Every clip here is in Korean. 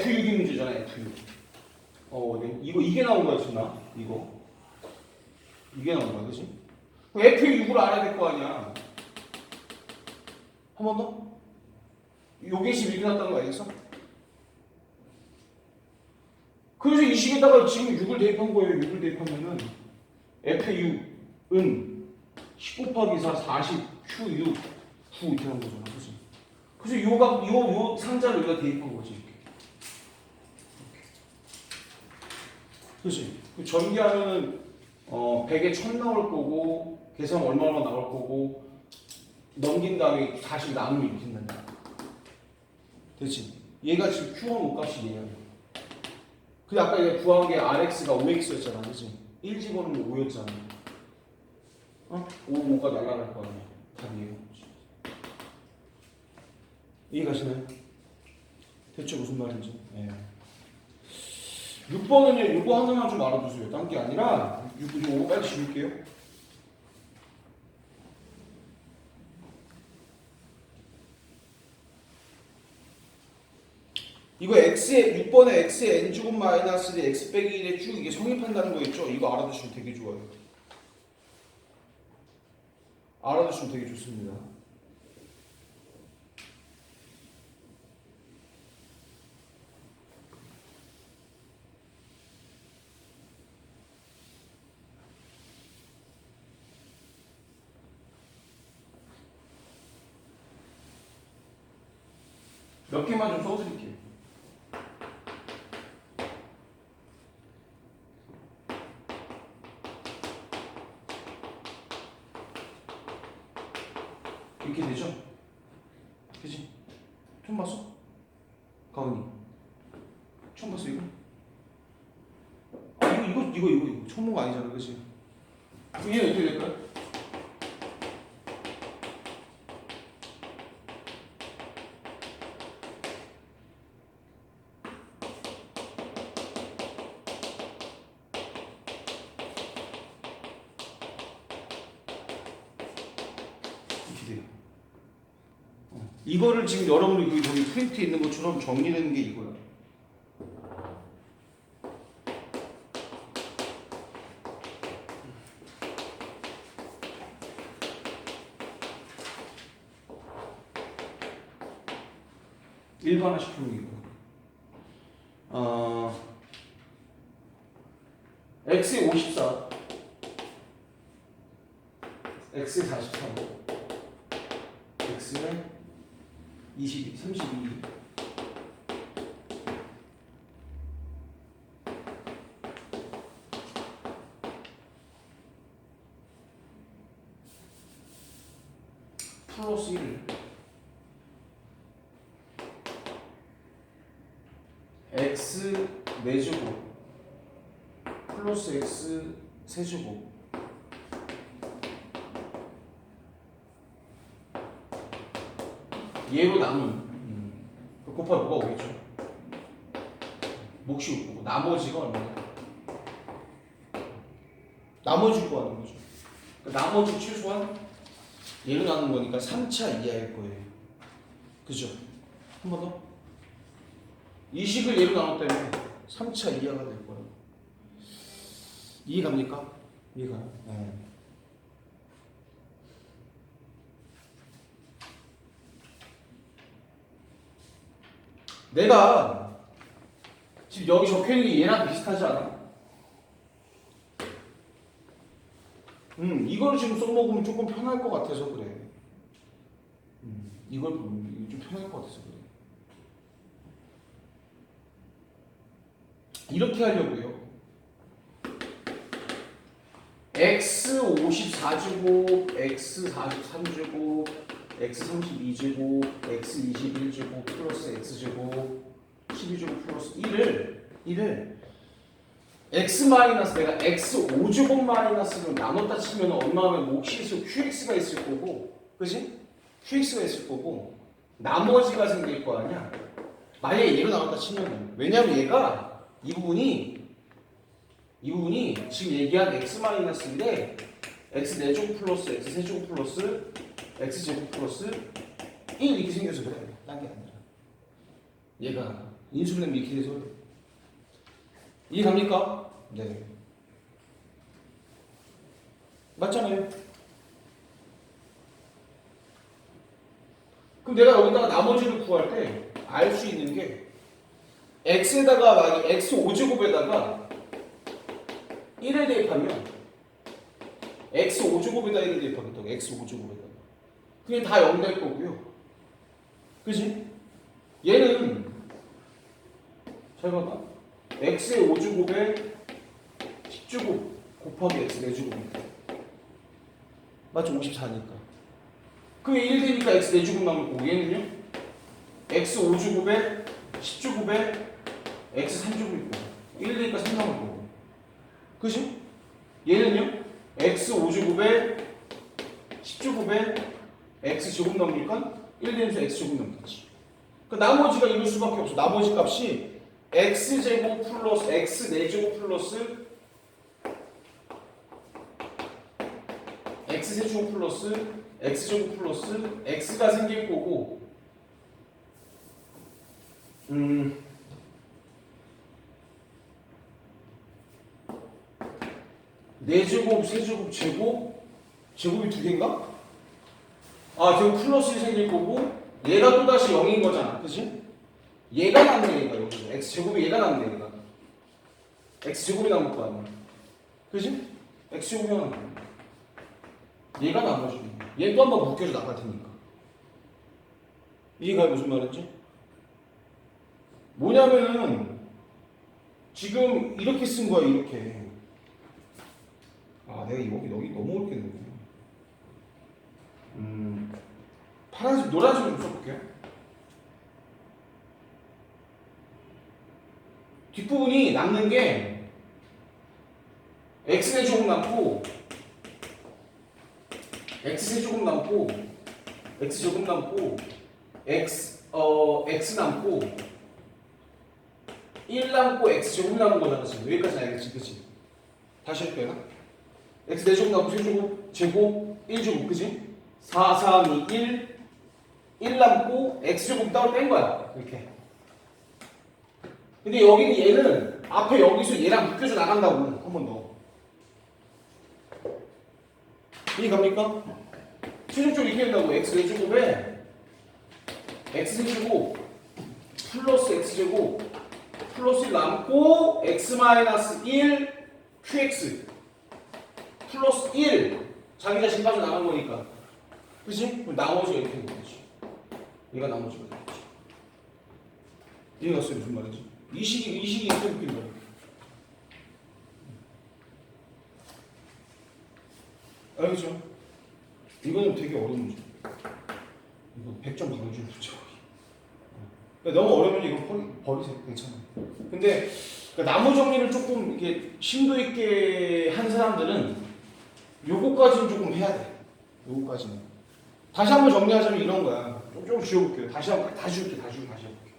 F6이 문제잖아, F6. 어, 네. 이거, 이게 나온 거야, 지금 나? 이거. 이게 나온 거야, 그지? F6을 알아야 될 거 아니야. 한 번 더? 요게 11이 났다는 거 알겠어? 그래서 이 식에다가 지금 6을 대입한 거예요. 6을 대입하면은 F6은 10 곱하기 4, 40, Q6, 9 이렇게 하는 거잖아. 그지? 그래서 요가, 요, 요 상자를 여기다 대입한 거지. 이렇게. 그지? 그 전기하면은 어, 100에 1000 나올 거고, 계산 얼마나 나올 거고, 넘긴 다음에 다시 나누면 이렇게 된다. 되지? 얘가 지금 Q1 값이 얘야. 근데 아까 얘가 구한 게 RX가 5X였잖아. 그지? 1 집어넣으면 5였잖아. 어? 5, 5가 날아갈 거 아니야. 답이에요. 이해가시나요? 대체 무슨 말인지? 예. 6번은요, 이거 하나만 좀 알아두세요. 딴 게 아니라, 6, 이거 빨리 지울게요. 이거 x에 6번에 x에 n 제곱 마이너스 대 x 빼기 1에 쭉 이게 성립한다는 거 있죠? 이거 알아두시면 되게 좋아요. 알아두시면 되게 좋습니다. 몇 개만 좀 써드릴게요. 이렇게 되죠? 그지? 처음 봤어? 가은이 처음 봤어 이거? 아 이거 이거 이거 이거. 처음 본 거 아니잖아 그지? 이게 어떻게 될까요? 이렇게 돼요. 어. 이거를 지금 여러분이 그 저기 프린트 있는 것처럼 정리되는 게 이거야. 일반화식 푸는 이거. 어, x에 54, x에 43. x는 22, 32. 플러스 1. x 4제곱 플러스 x 세제곱 얘로 나눈 음. 곱하면 뭐가 오겠죠? 몫이 오고 나머지가 얼마냐? 나머지 구하는 거죠. 그러니까 나머지 최소한 얘로 나눈 거니까 3차 이하일 거예요. 그죠? 한 번 더. 이 식을 얘로 나눴다면 3차 이하가 될 거예요. 이해 갑니까? 이해가요? 네. 내가 지금 여기 적혀 있는 게 얘랑 비슷하지 않아? 음, 이걸 지금 써먹으면 조금 편할 것 같아서 그래. 음, 이걸 보면 좀 편할 것 같아서 그래. 이렇게 하려고요. x 54제곱, x 43제곱, x 32제곱, x 21제곱 플러스 x제곱 12제곱 플러스 1을 1을 x 마이너스 내가 x 5제곱 마이너스를 나눴다 치면 얼마면 몫이 있어 qx가 있을 거고 그지? qx가 있을 거고 나머지가 생길 거 아니야 만약에 얘로 나눴다 치면 왜냐면 얘가 이 부분이 이 부분이 지금 얘기한 x 마이너스인데 x 4제곱 플러스 x 세제곱 플러스 x 제곱 플러스 1 이렇게 생겨서 그래. 딴게 아니라. 얘가 인수분해 돼서 이해 갑니까? 네. 맞잖아요. 그럼 내가 여기다가 나머지를 구할 때 알 수 있는 게 x에다가 만약 x 5제곱에다가 1을 대입하면 x 5제곱에다 1을 대입하겠다고 x 5제곱에다가 그게 다 0될 거고요. 그지? 얘는 잘 봐봐. x의 5제곱에 10제곱 곱하기 x 4제곱입니다. 맞죠? 54니까. 그럼 1 되니까 x 4제곱 남을 거고 얘는요? x 5제곱에 10제곱에 x 3제곱일 거고 1 되니까 3 남을 거고 그지? 얘는요? x 5제곱에 10제곱에 x 제곱 남으니까 1 되면서 x 제곱 남겠지 그 나머지가 이럴 수밖에 없어 나머지 값이 x 제곱 플러스 x 4제곱 플러스 x 세제곱 플러스 x 제곱 플러스 x가 생길 거고 음 네 제곱, 세 제곱, 제곱, 제곱이 두 개인가? 아, 제곱 플러스 생길 거고 얘가 또 다시 0인 거잖아, 그지? 얘가 남네 얘가 여기서. X 제곱이 얘가 남네 얘가. X 제곱이 남을 거 아니야, 그지? x 제곱이 하나 남아. 얘가 나머지 얘또 한번 묶여서 나갈 테니까. 이해가 무슨 말인지? 뭐냐면은 지금 이렇게 쓴 거야 이렇게. 아 내가 여기 너무 냈네 음 파란색 노란색으로 좀 써볼게요 뒷부분이 남는 게 x는 조금 남고 x 세 조금 남고 x 조금 남고 x 어 x 남고 1 남고 x 제곱 남은 거잖아 지금 여기까지 알겠지 그치? 다시 할게요 x 4제곱 남고 세제곱 제곱 1제곱 그치? 4 3 2 1 1 남고 x 제곱 따로 뺀 거야 이렇게 근데 여기는 얘는 앞에 여기서 얘랑 묶여서 나간다고 한 번 더. 이해 갑니까? 최종적으로 이렇게 된다고 x 4제곱에 x 세제곱 플러스 x 제곱 플러스 1 남고 x 마이너스 1 qx 플러스 1 자기 자신 빠져 나간 거니까 그치? 그럼 나머지가 이렇게 되는 거지 얘가 나머지가 되겠지 이해가 갔어요 무슨 말인지 이 식이 이 식이 이렇게 느낀 거야 알겠죠? 이거는 되게 어려운 문제. 이거 100점 강준 문제. 그러니까 너무 어려우면 이거 버리, 버리세요. 괜찮아요. 근데 그러니까 나무 정리를 조금 이렇게 심도 있게 한 사람들은 요거까지는 조금 해야 돼. 요거까지는. 다시 한번 정리하자면 이런 거야. 좀, 좀 지워볼게요. 다시 한번 다 지울게, 다 지울게, 다시 해볼게.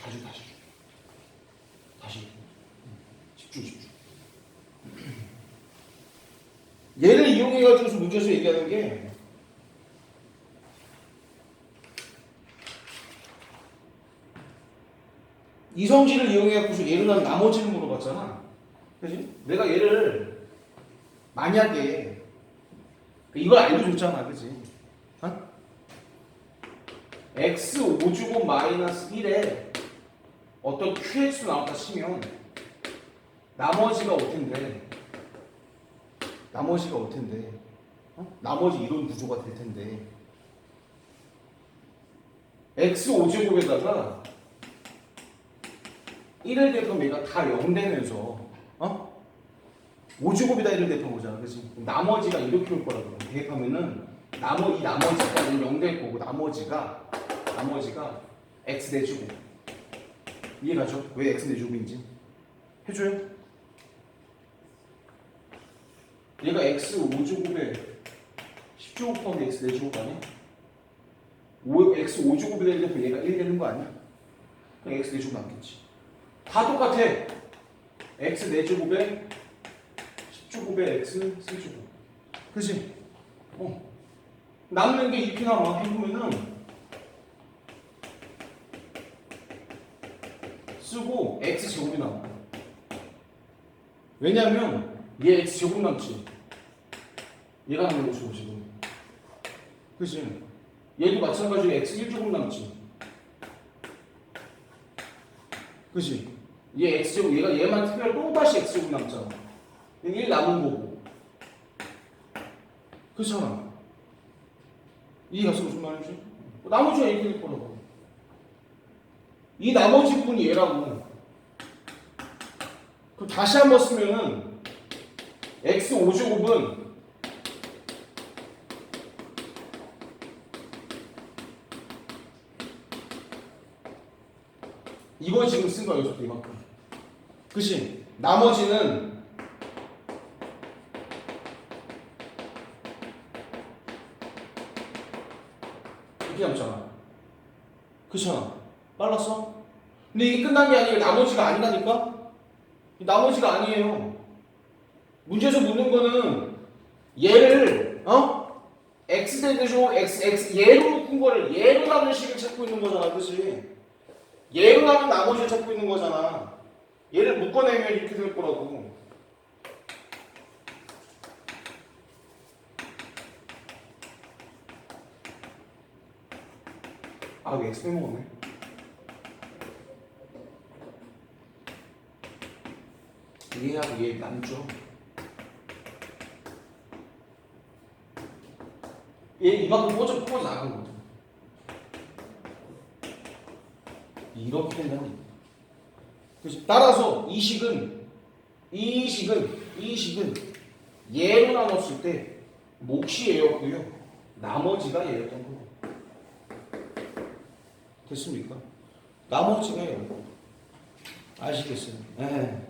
다 지워, 다시 지워. 다시. 집중, 집중. 얘를 이용해가지고서 문제에서 얘기하는 게 이성질을 이용해가지고서 얘를 난 나머지를 물어봤잖아. 그지? 내가 얘를 만약에 이걸 알려줬잖아. 그지? 어? x 5주고 마이너스 1에 어떤 qx 나왔다 치면 나머지가 어텐데 나머지가 올 텐데 어? 나머지 이론 구조가 될 텐데 x 5제곱에다가 1을 대입하면 얘가 다 0 되면서 어? 5제곱에다 1을 대입한 거잖아? 그럼 나머지가 이렇게 올 거라고 대입하면은 나머, 이 나머지가 0 될 거고 나머지가 나머지가 x 4제곱 이해가죠? 왜 x 4제곱인지 해줘요? 얘가 x 5제곱에 10제곱 곱하기 x 4제곱 아니야? 5, x 5제곱이 되려면 얘가 1 되는 거 아니야? 그럼 x 4제곱 남겠지 다 똑같아 x 4제곱에 10제곱에 x 3제곱 그치? 어. 남는 게 이렇게 남아 해보면은 쓰고 x 제곱이 나와. 왜냐면 얘 x 제곱 남지. 얘가 남는 거죠 지금. 그지? 얘도 마찬가지로 x 1제곱 남지. 그지? 얘 x 제곱 얘가 얘만 특별히 또 다시 x 제곱 남잖아. 1 남은 거고. 그렇잖아. 이해가 서 무슨 말인지? 나머지가 될 거라고. 이 나머지 분이 얘라고. 그럼 다시 한번 쓰면은 x 5제곱은 이거 지금 쓴 거예요, 저도 이만큼. 그치? 나머지는 이렇게 남잖아. 그쵸? 빨랐어? 근데 이게 끝난 게 아니라 나머지가 아니라니까? 이 나머지가 아니에요. 문제에서 묻는 거는 얘를, 어? x 대대조 x, x, 얘로 묶은 거를 얘로 나눈 식을 찾고 있는 거잖아. 그치? 얘로 나눈 나머지를 찾고 있는 거잖아. 얘를 묶어내면 이렇게 될 거라고. 아, 왜 x 빼먹었네? 얘하고 얘 남죠. 얘 이만큼 뻗어 뻗어 나간 거죠. 이렇게 된다니. 그렇지. 따라서 이 식은 이 식은 이 식은 얘로 나눴을 때 몫이 얘였고요. 나머지가 얘였던 거고. 됐습니까? 나머지가 얘였고. 아시겠어요? 네.